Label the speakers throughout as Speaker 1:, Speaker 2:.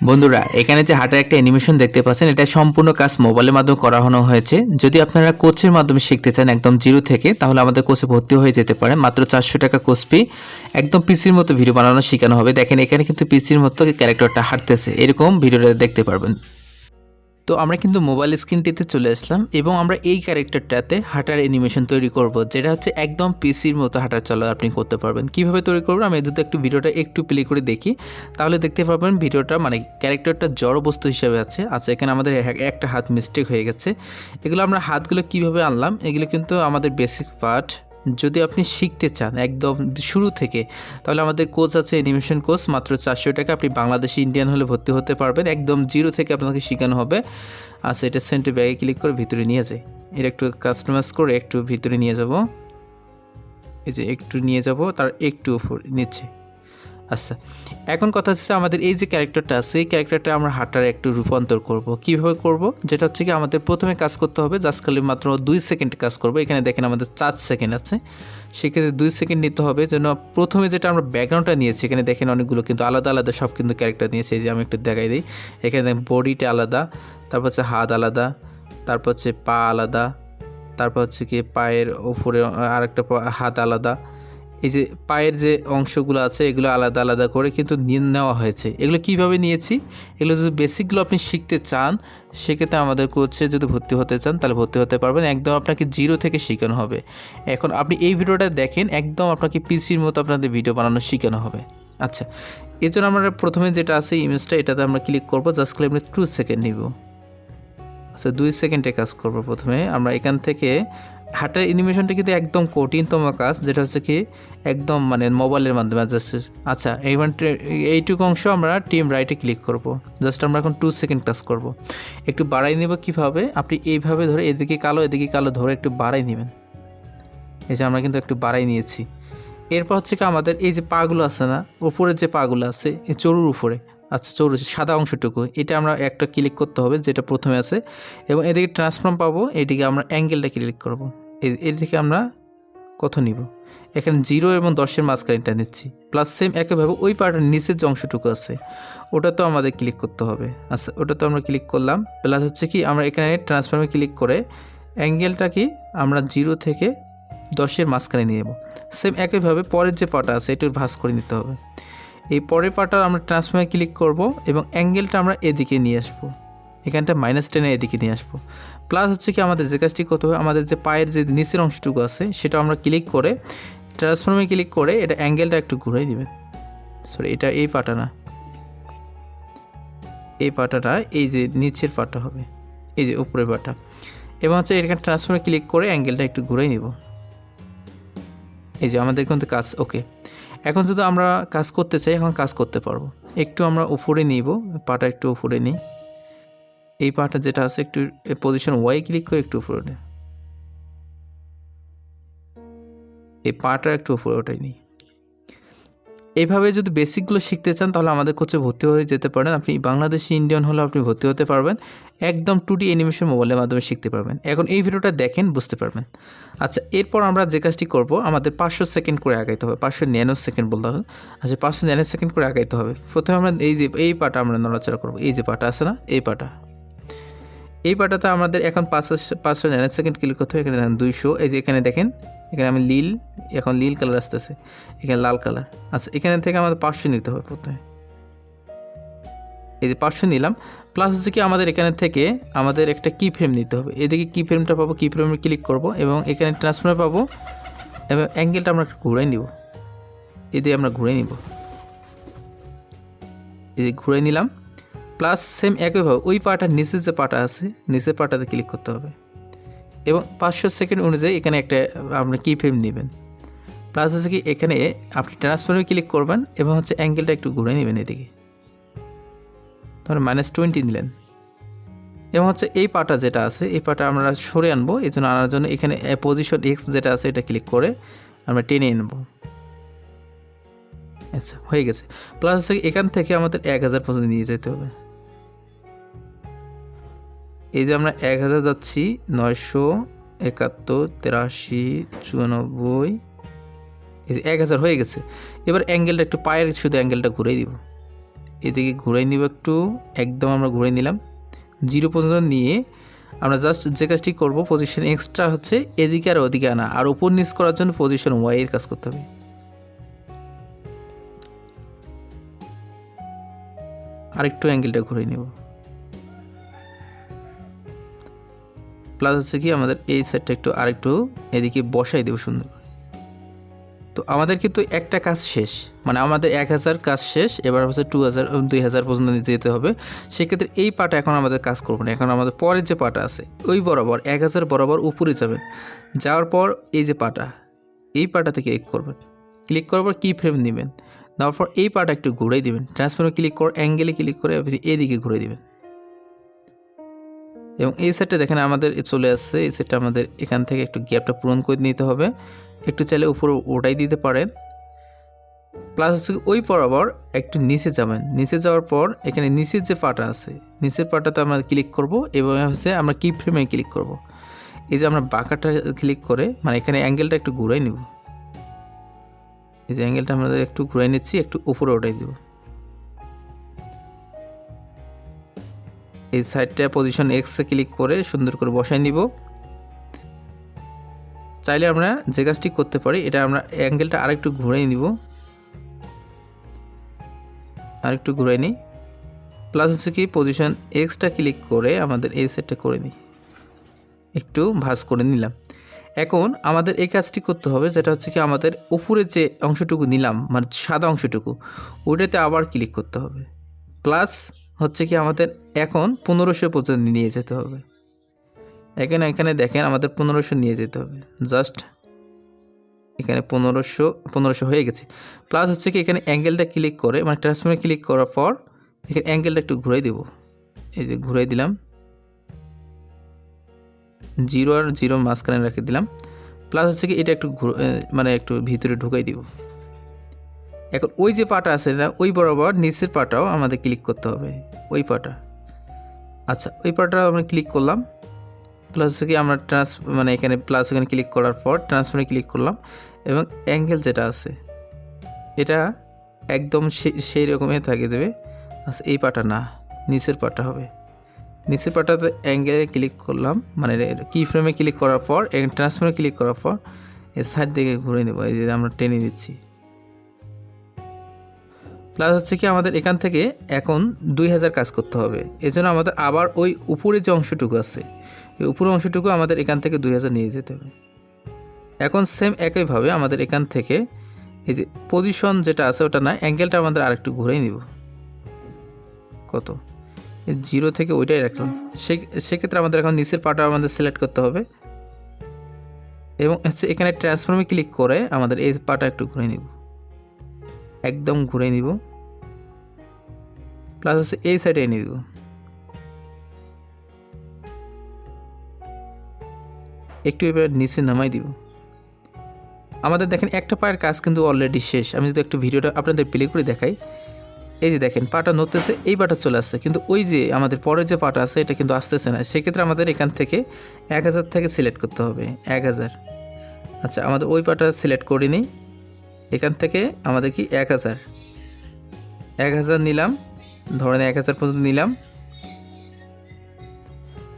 Speaker 1: বন্ধুরা, এখানে যে হাটার একটা অ্যানিমেশন দেখতে পাচ্ছেন, এটা সম্পূর্ণ কাজ মোবাইলের মাধ্যমে করানো হয়েছে। যদি আপনারা কোচের মাধ্যমে শিখতে চান একদম জিরো থেকে, তাহলে আমাদের কোচে ভর্তি হয়ে যেতে পারে। মাত্র চারশো টাকা কোচ ফি একদম পিসির মতো ভিডিও বানানো শেখানো হবে। দেখেন, এখানে কিন্তু পিসির মতো ক্যারেক্টারটা হাঁটতেছে। এরকম ভিডিওটা দেখতে পারবেন। তো আমরা কিন্তু মোবাইল স্ক্রিনটিতে চলে আসলাম এবং আমরা এই ক্যারেক্টারটাতে হাঁটার অ্যানিমেশন তৈরি করব, যেটা হচ্ছে একদম পিসির মতো হাঁটার চলা আপনি করতে পারবেন। কীভাবে তৈরি করবেন আমি যদি একটু ভিডিওটা একটু প্লে করে দেখি, তাহলে দেখতে পারবেন ভিডিওটা মানে ক্যারেক্টারটা জড় বস্তু হিসেবে আছে। আচ্ছা এখানে আমাদের একটা হাত মিস্টেক হয়ে গেছে। এগুলো আমরা হাতগুলো কীভাবে আনলাম? এগুলো কিন্তু আমাদের বেসিক পার্ট যদি আপনি শিখতে চান একদম শুরু থেকে, তাহলে আমাদের কোর্স আছে অ্যানিমেশন কোর্স মাত্র চারশো টাকা। আপনি বাংলাদেশি ইন্ডিয়ান হলে ভর্তি হতে পারবেন। একদম জিরো থেকে আপনাকে শেখানো হবে। আচ্ছা এটা সেন্টার ব্যাগে ক্লিক করে ভিতরে নিয়ে যায় এটা একটু কাস্টমাইজ করে একটু ভিতরে নিয়ে যাব। এই যে একটু নিয়ে যাব, তার একটু উপর, নিচে। আচ্ছা এখন কথা হচ্ছে আমাদের এই যে ক্যারেক্টারটা আছে এই ক্যারেক্টারটা আমরা হাঁটার একটু রূপান্তর করব। কীভাবে করব? যেটা হচ্ছে কি আমাদের প্রথমে কাজ করতে হবে, জাস্ট খালি মাত্র দুই সেকেন্ড কাজ করব। এখানে দেখেন আমাদের চার সেকেন্ড আছে। সেক্ষেত্রে দুই সেকেন্ড নিতে হবে যেন প্রথমে যেটা আমরা ব্যাকগ্রাউন্ডটা নিয়েছি, এখানে দেখেন অনেকগুলো কিন্তু আলাদা আলাদা সব কিন্তু ক্যারেক্টার নিয়েছে। এই যে আমি একটু দেখাই দিই। এখানে দেখেন বডিটা আলাদা, তারপর হচ্ছে হাত আলাদা, তারপর হচ্ছে পা আলাদা, তারপর হচ্ছে কি পায়ের উপরে আরেকটা হাত আলাদা এই যে পায়ের যে অংশগুলো আছে, এগুলো আলাদা আলাদা করে কিন্তু নেওয়া হয়েছে। এগুলো কীভাবে নিয়েছি? এগুলো যদি বেসিকগুলো আপনি শিখতে চান, সেক্ষেত্রে আমাদের কোচে যদি ভর্তি হতে চান, তাহলে ভর্তি হতে পারবেন। একদম আপনাকে জিরো থেকে শেখানো হবে। এখন আপনি এই ভিডিওটা দেখেন, একদম আপনাকে পিসির মতো আপনাদের ভিডিও বানানো শেখানো হবে। আচ্ছা এর জন্য আমরা প্রথমে যেটা আছে, ইমেজটা, এটাতে আমরা ক্লিক করব। জাস্ট ক্লিক আমরা টু সেকেন্ড নিব। আচ্ছা দুই সেকেন্ডে কাজ করব প্রথমে। আমরা এখান থেকে হার্টের অ্যানিমেশনটা কিন্তু একদম কঠিনতম কাজ, যেটা হচ্ছে কি একদম মানে মোবাইলের মাধ্যমে জাস্ট আচ্ছা এইবার এইটুকু অংশ আমরা টিম রাইটে ক্লিক করব। জাস্ট আমরা এখন টু সেকেন্ড কাজ করব। একটু বাড়াই নেব কীভাবে? আপনি এইভাবে ধরে এদিকে কালো এদিকে কালো ধরে একটু বাড়াই নেবেন। এই যে আমরা কিন্তু একটু বাড়াই নিয়েছি। এরপর হচ্ছে কি আমাদের এই যে পাগুলো আছে না, উপরের যে পাগুলো আছে, এই চরুর উপরে আচ্ছা চরু সাদা অংশটুকু। এটা আমরা একটা ক্লিক করতে হবে, যেটা প্রথমে আছে। এবং এদিকে ট্রান্সফর্ম পাবো এটিকে আমরা অ্যাঙ্গেলটা ক্লিক করব। এর থেকে আমরা কত নিব? এখানে জিরো এবং দশের মাঝখানেটা নিচ্ছি। প্লাস সেম একইভাবে ওই পার্টের নিচের যে অংশটুকু আছে ওটা তো আমাদের ক্লিক করতে হবে। আচ্ছা ওটা তো আমরা ক্লিক করলাম। প্লাস হচ্ছে কি, আমরা এখানে ট্রান্সফর্মে ক্লিক করে অ্যাঙ্গেলটা কি, আমরা জিরো থেকে দশের মাঝখানে নিয়ে নেব। সেম একইভাবে পরের যে পাটা আছে, এটার ভাস করে নিতে হবে। এই পরের পাটা আমরা ট্রান্সফর্মে ক্লিক করব এবং অ্যাঙ্গেলটা আমরা এদিকে নিয়ে আসব। এখানটা মাইনাস টেনে এদিকে নিয়ে আসব। প্লাস হচ্ছে কি আমাদের যে কাজটি করতে হবে, আমাদের যে পায়ের যে নিচের অংশটুকু আছে, সেটা আমরা ক্লিক করে ট্রান্সফর্মে ক্লিক করে এটা অ্যাঙ্গেলটা একটু ঘুরাই দিবেন। সরি এটা এই পাটা না। এই পাটাটা এই যে নিচের পাটা হবে। এই যে উপরের পাটা এবং হচ্ছে এখানে ট্রান্সফর্মে ক্লিক করে অ্যাঙ্গেলটা একটু ঘুরাই নিব। এই যে আমাদের কিন্তু কাজ ওকে এখন যদি আমরা কাজ করতে চাই, এখন কাজ করতে পারব। একটু আমরা উপরে নিব, পাটা একটু উপরে নিই। এই পাটা যেটা আছে, একটু পজিশন ওয়াই ক্লিক করে একটু উপরে এই পাটা একটু উপরে ওটাই নিই। এইভাবে যদি বেসিকগুলো শিখতে চান, তাহলে আমাদের কোচে ভর্তি হয়ে যেতে পারেন। আপনি বাংলাদেশি ইন্ডিয়ান হলে আপনি ভর্তি হতে পারবেন। একদম টু ডি অ্যানিমেশন মোবাইলের মাধ্যমে শিখতে পারবেন। এখন এই ভিডিওটা দেখেন, বুঝতে পারবেন। আচ্ছা এরপর আমরা যে কাজটি করব, আমাদের পাঁচশো সেকেন্ড করে আগাইতে হবে। পাঁচশো ন্যানো সেকেন্ড বলতে হবে। আচ্ছা পাঁচশো ন্যানো সেকেন্ড করে আগাইতে হবে। প্রথমে আমরা এই যে, এই পাটা আমরা নড়াচড়া করব। এই যে পাটা আছে না, এই পাটা। এই পাটাতে আমাদের এখন পাঁচশো পাঁচশো ন্যানো সেকেন্ড ক্লিক করতে হবে। এখানে দেখেন দুইশো। এই যে এখানে দেখেন এখানে আমি লীল, এখন লীল কালার আসতেছে, এখানে লাল কালার। আচ্ছা এখানে থেকে আমাদের পাঁচশো নিতে হবে প্রথমে। এই যে পাঁচশো নিলাম প্লাস হচ্ছে কি আমাদের এখানে থেকে আমাদের একটা কি ফ্রেম নিতে হবে। এদিকে কি ফ্রেমটা পাবো কি ফ্রেমে ক্লিক করব এবং এখানে ট্রান্সফার পাবো, এবং অ্যাঙ্গেলটা আমরা একটু ঘুরাই নিব। এদিকে আমরা ঘুরে নিব। এই যে ঘুরে নিলাম প্লাস সেম একইভাবে ওই পাটার নিচের যে পাটা আছে, নিচের পাটাতে ক্লিক করতে হবে। এবং পাঁচশো সেকেন্ড অনুযায়ী এখানে একটা, আপনি কি ফ্রেম নেবেন। প্লাস হচ্ছে কি, এখানে আপনি ট্রান্সফারে ক্লিক করবেন এবং হচ্ছে অ্যাঙ্গেলটা একটু ঘুরে নেবেন এদিকে। তাহলে মাইনাস টোয়েন্টি নিলেন এবং হচ্ছে এই পাটা যেটা আছে, এই পাটা আমরা সরে আনব, এই জন্য আনার জন্য এখানে পজিশন এক্স যেটা আছে, এটা ক্লিক করে আমরা টেনে নেব আচ্ছা হয়ে গেছে। প্লাস হচ্ছে এখান থেকে আমাদের এক হাজার পর্যন্ত নিয়ে যেতে হবে। এই যে আমরা এক হাজার যাচ্ছি, নয়শো একাত্তর, তেরাশি চুরানব্বই এই যে এক হাজার হয়ে গেছে। এবার অ্যাঙ্গেলটা একটু পায়ের শুধু অ্যাঙ্গেলটা ঘুরে দিব। এদিকে ঘুরাই নিব একটু, একদম আমরা ঘুরে নিলাম। জিরো পর্যন্ত নিয়ে আমরা জাস্ট যে কাজটি করব পজিশন এক্সট্রা হচ্ছে এদিকে আর ওদিকে আনা, আর উপর নিচ করার জন্য পজিশন ওয়াই এর কাজ করতে হবে। আরেকটু অ্যাঙ্গেলটা ঘুরে নেব। প্লাস হচ্ছে কি, আমাদের এই সাইডটা একটু আরেকটু এদিকে বসাই দেবো সুন্দর করে। তো আমাদের কিন্তু একটা কাজ শেষ। মানে আমাদের এক হাজার কাজ শেষ, এবার হচ্ছে টু হাজার দুই হাজার পর্যন্ত যেতে হবে। সেক্ষেত্রে এই পাটা এখন আমাদের কাজ করব না। এখন আমাদের পরের যে পাটা আছে, ওই বরাবর, এক হাজার বরাবর উপরে যাবেন। যাওয়ার পর এই যে পাটা, এই পাটাতে ক্লিক করবেন। ক্লিক করার পর কি ফ্রেম নেবেন। দেওয়ার পর এই পাটা একটু ঘুরে দিবেন। ট্রান্সফর্মে ক্লিক করে অ্যাঙ্গেলে ক্লিক করে এদিকে ঘুরে দিবেন। এবং এই সেটটা দেখেন আমাদের চলে আসছে। এই সেটটা আমাদের এখান থেকে একটু গ্যাপটা পূরণ করে নিতে হবে। একটু চাইলে উপরে ওটাই দিতে পারেন। প্লাস হচ্ছে ওই বরাবর একটু নিচে যাবেন। নিচে যাওয়ার পর এখানে নিচের যে পাটা আছে, নিচের পাটাতে আমরা ক্লিক করব এবং হচ্ছে আমরা কি ফ্রেমে ক্লিক করব। এই যে আমরা বাঁকাটা ক্লিক করে মানে এখানে অ্যাঙ্গেলটা একটু ঘুরাই নিব। এই যে অ্যাঙ্গেলটা আমরা একটু ঘুরাই নিচ্ছি, একটু উপরে ওঠাই দেব। এই সাইডটা পজিশন এক্সে ক্লিক করে সুন্দর করে বসাই নিব। চাইলে আমরা যে কাজটি করতে পারি, এটা আমরা অ্যাঙ্গেলটা আরেকটু ঘুরাই নিব। আরেকটু ঘুরাই নিই। প্লাস হচ্ছে কি পজিশন এক্সটা ক্লিক করে আমাদের এই সেটটা করে নিই। একটু ভাঁজ করে নিলাম। এখন আমাদের এই কাজটি করতে হবে, যেটা হচ্ছে কি আমাদের উপরে যে অংশটুকু নিলাম মানে সাদা অংশটুকু, ওইটাতে আবার ক্লিক করতে হবে। প্লাস হচ্ছে কি আমাদের এখন পনেরোশো পর্যন্ত নিয়ে যেতে হবে। এখানে এখানে দেখেন আমাদের পনেরোশো নিয়ে যেতে হবে। জাস্ট এখানে পনেরোশো পনেরোশো হয়ে গেছে। প্লাস হচ্ছে কি এখানে অ্যাঙ্গেলটা ক্লিক করে মানে ট্রান্সফর্মে ক্লিক করার পর এখানে অ্যাঙ্গেলটা একটু ঘুরাই দেবো। এই যে ঘুরাই দিলাম। জিরো আর জিরো মাঝখানে রেখে দিলাম। প্লাস হচ্ছে কি এটা একটু ঘুর- মানে একটু ভিতরে ঢুকাই দিব। এখন ওই যে পাটা আছে না, ওই বরাবর নিচের পাটাও আমাদের ক্লিক করতে হবে, ওই পাটা। আচ্ছা ওই পাটা আমরা ক্লিক করলাম প্লাস হচ্ছে কি আমরা ট্রান্স মানে এখানে প্লাস ওখানে ক্লিক করার পর ট্রান্সফারে ক্লিক করলাম, এবং অ্যাঙ্গেল যেটা আছে, এটা একদম সেই রকমই থাকে যাবে। আচ্ছা এই পাটা না, নিচের পাটা হবে। নিচের পাটাতে অ্যাঙ্গেলে ক্লিক করলাম মানে কি ফ্রেমে ক্লিক করার পর ট্রান্সফারে ক্লিক করার পর সাইড দিকে ঘুরে নেব, এই যে আমরা টেনে দিচ্ছি প্লাস হচ্ছে কি আমাদের এখান থেকে এখন দুই হাজার কাজ করতে হবে। এজন্য আমাদের আবার ওই উপরে যে অংশটুকু আছে ওই উপরের অংশটুকু আমাদের এখান থেকে দুই হাজার নিয়ে যেতে হবে। এখন সেম একইভাবে আমাদের এখান থেকে এই যে পজিশন যেটা আছে ওটা না অ্যাঙ্গেলটা আমাদের আরেকটু ঘুরেই নিব। কত? জিরো থেকে ওইটাই রাখলাম। সেক্ষেত্রে আমাদের এখন নিচের পাটা আমাদের সিলেক্ট করতে হবে। এবং হচ্ছে এখানে ট্রান্সফর্মে ক্লিক করে আমাদের এই পাটা একটু ঘুরে নিব। একদম ঘুরে নিব। প্লাস হচ্ছে এই সাইডে এনে দিব একটু এবার নিচে নামাই দিব। আমাদের দেখেন একটা পায়ের কাজ কিন্তু অলরেডি শেষ। আমি যদি একটু ভিডিওটা আপনাদের প্লে করে দেখাই। এই যে দেখেন, পাটা নড়তেছে, এই পাটা চলে আসছে। কিন্তু ওই যে আমাদের পরের যে পাটা আছে, এটা কিন্তু আসতেছে না। সেক্ষেত্রে আমাদের এখান থেকে এক হাজার থেকে সিলেক্ট করতে হবে। এক হাজার। আচ্ছা আমাদের ওই পাটা সিলেক্ট করিনি। এখান থেকে আমাদের কি এক হাজার? এক হাজার নিলাম। ধরেন এক হাজার পর্যন্ত নিলাম।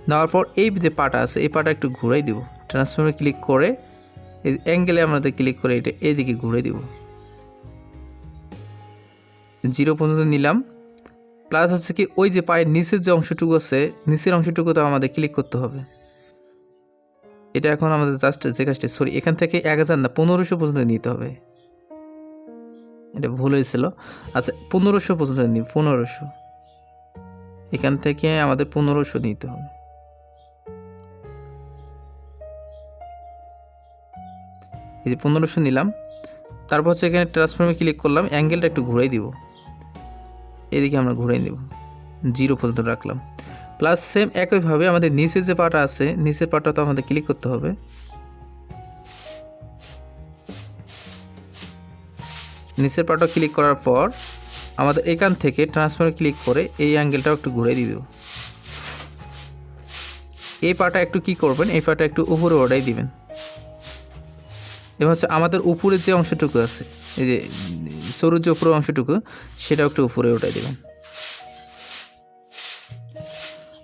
Speaker 1: নেওয়ার পর এই যে পাটা আছে, এই পাটা একটু ঘুরাই দিব। ট্রান্সফর্মে ক্লিক করে, এই অ্যাঙ্গেলে আমাদের ক্লিক করে এটা এদিকে ঘুরে দিব। জিরো পর্যন্ত নিলাম। প্লাস হচ্ছে কি, ওই যে পায়ের নিচের যে অংশটুকু আছে, নিচের অংশটুকু তো আমাদের ক্লিক করতে হবে। এটা এখন আমাদের জাস্ট যে কাজটা সরি এখান থেকে এক হাজার না, পনেরোশো পর্যন্ত নিতে হবে। এটা ভুল হয়েছিল। আচ্ছা পনেরোশো পর্যন্ত নিই পনেরোশো। এখান থেকে আমাদের পনেরোশো নিতে হবে। এই যে পনেরোশো নিলাম। তারপর হচ্ছে এখানে ট্রান্সফর্মে ক্লিক করলাম অ্যাঙ্গেলটা একটু ঘুরাই দিব। এদিকে আমরা ঘুরাই দেব জিরো পর্যন্ত রাখলাম। প্লাস সেম একইভাবে আমাদের নিচের যে পাটা আছে, নিচের পাটা তো আমাদের ক্লিক করতে হবে। নিচের পাটা ক্লিক করার পর আমাদের এখান থেকে ট্রান্সফার ক্লিক করে এই অ্যাঙ্গেলটাও একটু ঘুরে দিব। এই পাটা একটু কি করবেন? এই পাটা একটু উপরে ওটাই দিবেন। এবার হচ্ছে আমাদের উপরে যে অংশটুকু আছে, এই যে চরুর যে উপরের অংশটুকু, সেটাও একটু উপরে ওটাই দেবেন।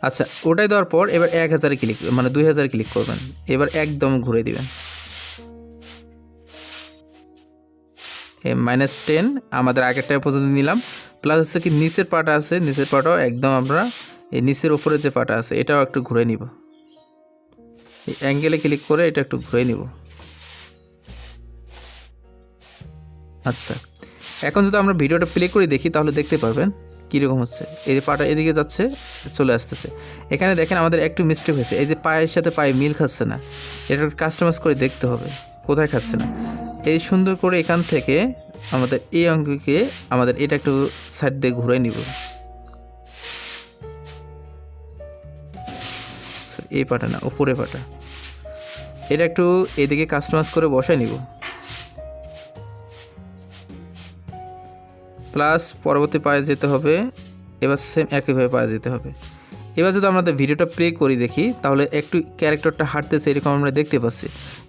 Speaker 1: আচ্ছা ওটাই দেওয়ার পর এবার এক হাজারে ক্লিক মানে দুই হাজার ক্লিক করবেন। এবার একদম ঘুরে দিবেন। মাইনাস টেন আমাদের আগেরটা পর্যন্ত নিলাম। প্লাস হচ্ছে কি, নিচের পাটা আছে, নিচের পাটাও একদম আমরা, এই নিচের উপরে যে পাটা আছে, এটাও একটু ঘুরে নিব। অ্যাঙ্গেলে ক্লিক করে এটা একটু ঘুরে নিব। আচ্ছা এখন যদি আমরা ভিডিওটা প্লে করে দেখি, তাহলে দেখতে পারবেন কীরকম হচ্ছে। এই যে পাটা এদিকে যাচ্ছে, চলে আসতেছে। এখানে দেখেন আমাদের একটু মিস্টেক হয়েছে। এই যে পায়ের সাথে পায়ে মিল খাচ্ছে না। এটা কাস্টমাইজ করে দেখতে হবে। কোথায় খাচ্ছে না এই সুন্দর করে এখান থেকে আমাদের এই অঙ্ককে আমাদের এটা একটু সাইড দিয়ে ঘুরে নিব। এই পাটা না উপরে পাটা। এটা একটু এদিকে কাস্টমাইজ করে বসাই নিব। প্লাস পরবর্তী পায়ে যেতে হবে। এবার সেম একইভাবে পায়ে যেতে হবে। এবার যদি আমাদের ভিডিওটা প্লে করি দেখি, তাহলে একটু ক্যারেক্টারটা হাঁটতেছে, এরকম আমরা দেখতে পাচ্ছি।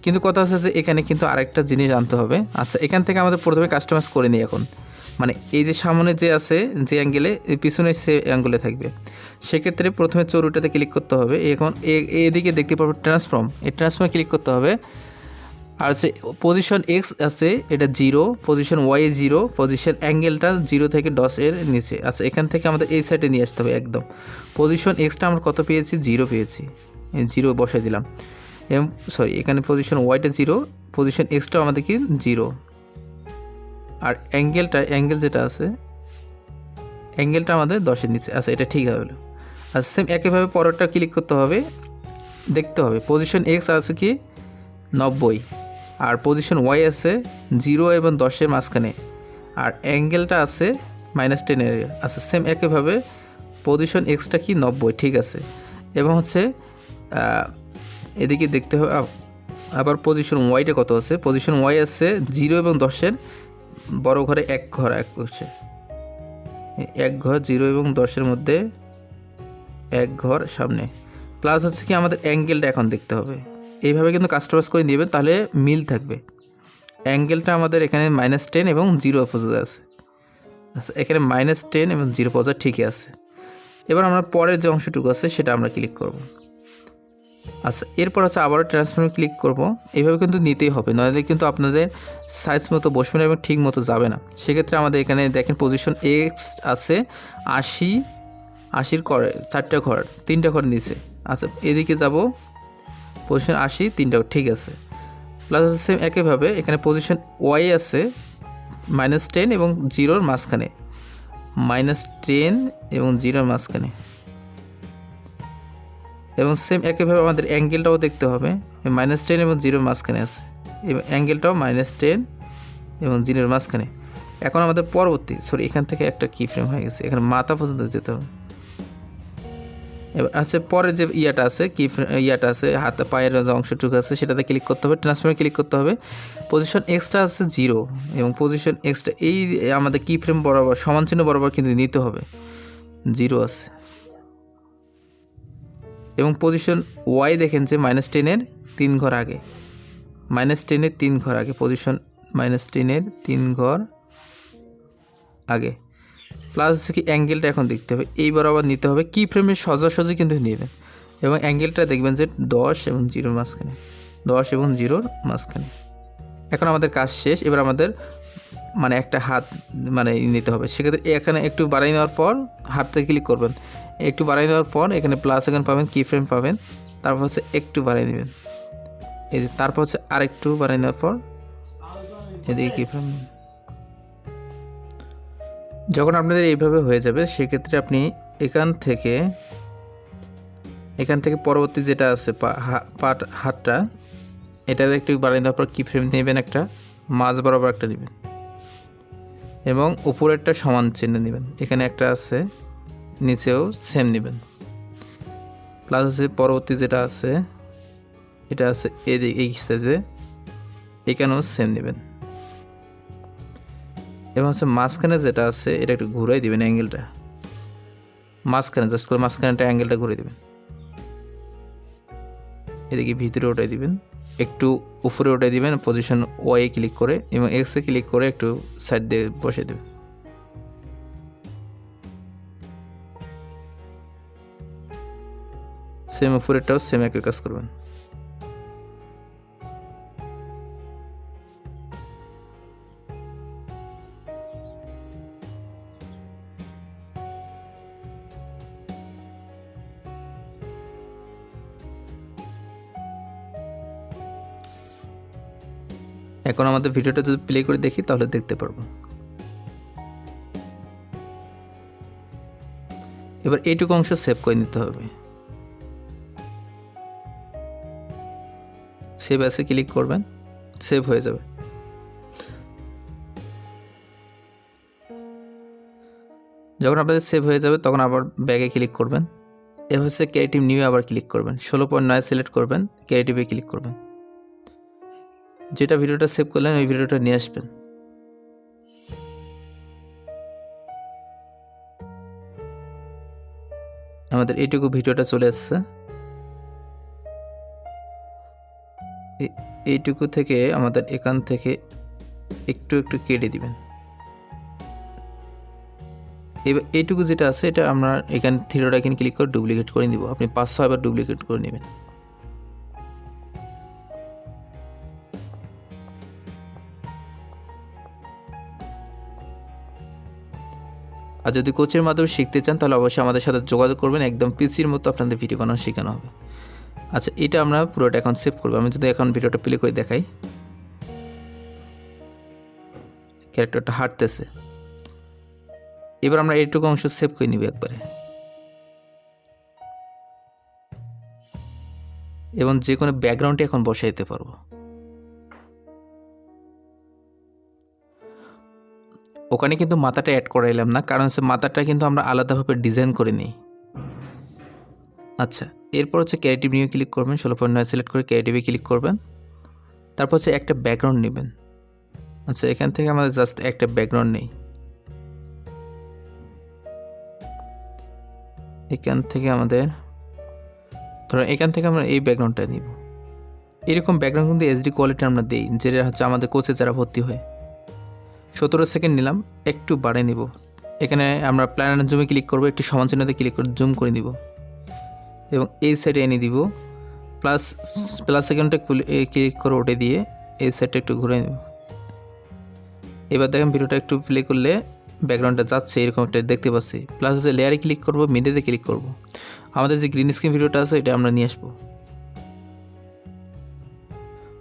Speaker 1: কিন্তু কথা হচ্ছে যে এখানে কিন্তু আরেকটা জিনিস আনতে হবে। আচ্ছা এখান থেকে আমাদের প্রথমে কাস্টমাইজ করে নিই এখন। মানে এই যে সামনে যে আছে, যে অ্যাঙ্গেলে পিছনে সে অ্যাঙ্গেলে থাকবে। সেক্ষেত্রে প্রথমে চরুটাতে ক্লিক করতে হবে। এখন এদিকে দেখতে পাবো ট্রান্সফর্ম এই ট্রান্সফর্মে ক্লিক করতে হবে। আর হচ্ছে পজিশন এক্স আছে, এটা zero position Y zero position অ্যাঙ্গেলটা zero থেকে দশ এর নিচে। আচ্ছা এখান থেকে আমাদের এই সাইডে নিয়ে আসতে হবে একদম। পজিশন এক্সটা আমরা কত পেয়েছি? জিরো পেয়েছি। জিরো বসাই দিলাম। এবং সরি এখানে পজিশন ওয়াইটা জিরো পজিশন এক্সটাও আমাদের কি জিরো আর অ্যাঙ্গেলটা অ্যাঙ্গেল যেটা আছে অ্যাঙ্গেলটা আমাদের দশের নিচে। আচ্ছা এটা ঠিক হবে। আর সেম একইভাবে পরেরটা ক্লিক করতে হবে, দেখতে হবে। পজিশন এক্স আছে কি নব্বই, আর পজিশন ওয়াই আছে জিরো এবং দশের মাঝখানে। আর অ্যাঙ্গেলটা আছে মাইনাস টেনের আছে সেম একইভাবে পজিশন এক্সটা কি নব্বই, ঠিক আছে। এবং হচ্ছে এদিকে দেখতে হবে আবার পজিশন ওয়াইটা কত আছে? পজিশন ওয়াই আছে জিরো এবং দশের, বড় ঘরে এক ঘর এক হচ্ছে এক ঘর জিরো এবং দশের মধ্যে এক ঘর সামনে। প্লাস হচ্ছে কি আমাদের অ্যাঙ্গেলটা এখন দেখতে হবে। এইভাবে কিন্তু কাস্টমাইজ করে নেবেন, তাহলে মিল থাকবে। অ্যাঙ্গেলটা আমাদের এখানে মাইনাস টেন এবং জিরো অপোজিট আছে। আচ্ছা এখানে মাইনাস টেন এবং জিরো পজিট ঠিকই আছে। এবার আমরা পরের যে অংশটুকু আছে, সেটা আমরা ক্লিক করব। আচ্ছা এরপর হচ্ছে আবারও ট্রান্সফর্মে ক্লিক করব। এইভাবে কিন্তু নিতেই হবে, নইলে কিন্তু আপনাদের সাইজ মতো বসবে না এবং ঠিক মতো যাবে না। সেক্ষেত্রে আমাদের এখানে দেখেন পজিশন এক্স আছে, আশি, আশির করে চারটা ঘর, তিনটা ঘর নিচে। আচ্ছা এদিকে যাব পজিশন আশি, তিনটা ঠিক আছে। প্লাস হচ্ছে সেম একইভাবে এখানে পজিশন ওয়াই আছে মাইনাস টেন এবং জিরোর মাঝখানে। মাইনাস টেন এবং জিরোর মাঝখানে। এবং সেম একইভাবে আমাদের অ্যাঙ্গেলটাও দেখতে হবে। মাইনাস টেন এবং জিরোর মাঝখানে আছে। এবং অ্যাঙ্গেলটাও মাইনাস টেন এবং জিরোর মাঝখানে। এখন আমাদের পরবর্তী সরি এখান থেকে একটা কি ফ্রেম হয়ে গেছে। এখানে মাথা পর্যন্ত যেতে হবে। এবার আছে পরে যে ইয়াটা আছে কি ইয়াটা আছে, হাতে পায়ের যে অংশটুকু আছে, সেটাতে ক্লিক করতে হবে ট্রান্সফারে ক্লিক করতে হবে। পজিশন এক্সট্রা আছে জিরো এবং পজিশন এক্সট্রা এই, আমাদের কি ফ্রেম বরাবর, সমান চিহ্ন বরাবর কিন্তু নিতে হবে। জিরো আছে। এবং পজিশন ওয়াই দেখেন যে মাইনাস টেনের তিন ঘর আগে। মাইনাস টেনের তিন ঘর আগে পজিশন মাইনাস টেনের তিন ঘর আগে। প্লাস হচ্ছে কি অ্যাঙ্গেলটা এখন দেখতে হবে। এই বরাবর নিতে হবে, কি ফ্রেমের সোজাসুজি কিন্তু নেবেন এবং অ্যাঙ্গেলটা দেখবেন যে দশ এবং জিরোর মাঝখানে। দশ এবং জিরোর মাঝখানে। এখন আমাদের কাজ শেষ, এবার আমাদের মানে একটা হাত মানে নিতে হবে। সেক্ষেত্রে এখানে একটু বাড়াই নেওয়ার পর হাতটা ক্লিক করবেন। একটু বাড়াই নেওয়ার পর এখানে প্লাস এখানে পাবেন কি ফ্রেম পাবেন। তারপর হচ্ছে একটু বাড়াই নেবেন এই যে তারপর হচ্ছে আরেকটু বাড়াই নেওয়ার পর এদিকে কি ফ্রেম যখন আপনাদের এইভাবে হয়ে যাবে, সেক্ষেত্রে আপনি এখান থেকে এখান থেকে পরবর্তী যেটা আছে পাট, হাতটা এটা একটু বাড়িয়ে দেওয়ার পর কি ফ্রেম নেবেন একটা, মাঝ বরাবর একটা নেবেন। এবং উপরেরটা সমান চিহ্ন নেবেন। এখানে একটা আছে। নিচেও সেম নেবেন। প্লাস হচ্ছে পরবর্তী যেটা আছে, এটা আছে এদিকে, এই সাইজে এখানেও সেম নেবেন। এবং হচ্ছে মাঝখানে যেটা আছে, এটা একটু ঘুরাই দিবেন অ্যাঙ্গেলটা মাঝখানে জাস্ট করে মাঝখানেটা অ্যাঙ্গেলটা ঘুরে দিবেন। এদিকে ভিতরে ওটাই দিবেন, একটু উপরে ওটাই দিবেন পজিশন ওয়াই ক্লিক করে এবং এক্সে ক্লিক করে একটু সাইড দিয়ে বসে দেবেন। সেম উপরেরটাও সেম একই কাজ করবেন। এখন আমাদের ভিডিওটা যদি প্লে করে দেখি, তাহলে দেখতে পারব। এবার এইটুকু অংশ সেভ করে নিতে হবে। সেভ অ্যাসে ক্লিক করবেন সেভ হয়ে যাবে। যখন আপনাদের সেভ হয়ে যাবে, তখন আবার ব্যাগে ক্লিক করবেন। এ হচ্ছে ক্রিয়েটিভ নিউ আবার ক্লিক করবেন। ষোলো পয়েন্ট নয় সিলেক্ট করবেন ক্রিয়েটিভে ক্লিক করবেন। যেটা ভিডিওটা সেভ করলেন, ওই ভিডিওটা নিয়ে আসবেন। আমাদের এইটুকু ভিডিওটা চলে এসছে। এইটুকু থেকে আমাদের এখান থেকে একটু একটু কেটে দিবেন। এবার এইটুকু যেটা আছে, এটা আমরা এখান থ্রিডট এখানে ক্লিক করে ডুপ্লিকেট করে দিব আপনি পাঁচ ছয়বার ডুপ্লিকেট করে নেবেন। আর যদি কোচের মাধ্যমে শিখতে চান, তাহলে অবশ্যই আমাদের সাথে যোগাযোগ করবেন। একদম পিসির মতো আপনাদের ভিডিও বানানো শেখানো হবে। আচ্ছা এটা আমরা পুরোটা এখন সেভ করব। আমি যদি এখন ভিডিওটা প্লে করে দেখাই। ক্যারেক্টারটা হাঁটতেছে এবার আমরা এইটুকু অংশ সেভ করে নিব একবারে। এবং যে কোনো ব্যাকগ্রাউন্ডে এখন বসাইতে পারব। ওখানে কিন্তু মাথাটা অ্যাড করাইলাম না, কারণ হচ্ছে মাথাটা কিন্তু আমরা আলাদাভাবে ডিজাইন করে নিই। আচ্ছা এরপর হচ্ছে ক্রিয়েটিভ নিয়ে ক্লিক করবেন, ষোলো পয়েন্ট নয় সিলেক্ট করে ক্রিয়েটিভে ক্লিক করবেন। তারপর হচ্ছে একটা ব্যাকগ্রাউন্ড নেবেন। আচ্ছা এখান থেকে আমাদের জাস্ট একটা ব্যাকগ্রাউন্ড নেই। এখান থেকে আমাদের ধরো এখান থেকে আমরা এই ব্যাকগ্রাউন্ডটা নিব। এরকম ব্যাকগ্রাউন্ড কিন্তু এইচডি কোয়ালিটি আমরা দিই, যেটা হচ্ছে আমাদের কোচে যারা ভর্তি হয়। সতেরো সেকেন্ড নিলাম, একটু বাড়ে নিব। এখানে আমরা প্ল্যানার জুমে ক্লিক করব, একটু সমান চিহ্নতে ক্লিক করে জুম করে দিব এবং এই সাইডে এনে দিব। প্লাস প্লাস সেকেন্ডটা ক্লিক করে ওটে দিয়ে এই সাইডটা একটু ঘুরে নেব। এবার দেখেন ভিডিওটা একটু প্লে করলে ব্যাকগ্রাউন্ডটা যাচ্ছে, এরকম একটা দেখতে পাচ্ছি। প্লাস হচ্ছে লেয়ারে ক্লিক করব মিডিয়াতে ক্লিক করব। আমাদের যে গ্রিন স্ক্রিন ভিডিওটা আছে, এটা আমরা নিয়ে আসব।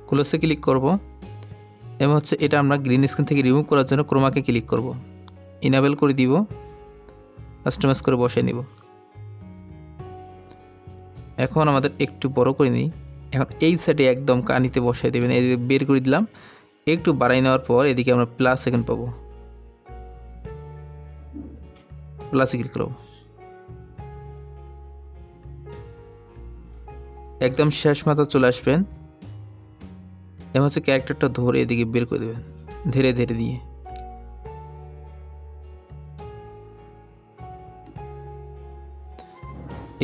Speaker 1: ক্লোজে ক্লিক করব। এবং হচ্ছে এটা আমরা গ্রিন স্ক্রিন থেকে রিমুভ করার জন্য ক্রোমাকে ক্লিক করব। ইনাবেল করে দিব। কাস্টমাইজ করে বসে নিব। এখন আমাদের একটু বড় করে নিই। এখন এই সাইডে একদম কানিতে বসাই দেবেন যে বের করে দিলাম। একটু বাড়াই নেওয়ার পর এদিকে আমরা প্লাস সেকেন্ড পাবো। প্লাসে ক্লিক করব। একদম শেষ মাথা চলে আসবেন। এবং হচ্ছে ক্যারেক্টারটা ধরে এদিকে বের করে দেবেন, ধীরে ধীরে দিয়ে।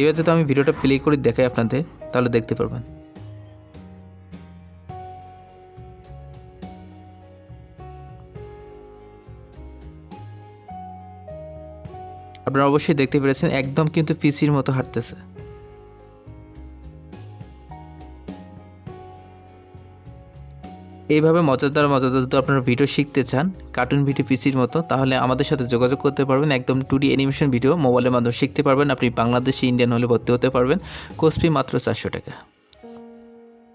Speaker 1: এবার যদি আমি ভিডিওটা প্লে করে দেখাই আপনাদের, তাহলে দেখতে পারবেন। আপনারা অবশ্যই দেখতে পেরেছেন, একদম কিন্তু পিসির মতো হাঁটতেছে। এইভাবে মজাদার মজাদার যদি আপনারা ভিডিও শিখতে চান কার্টুন ভিডিও পিসির মতো, তাহলে আমাদের সাথে যোগাযোগ করতে পারবেন। একদম টু ডি অ্যানিমেশন ভিডিও মোবাইলের মাধ্যমে শিখতে পারবেন। আপনি বাংলাদেশি ইন্ডিয়ান হলে ভর্তি হতে পারবেন। কোসপি মাত্র চারশো টাকা।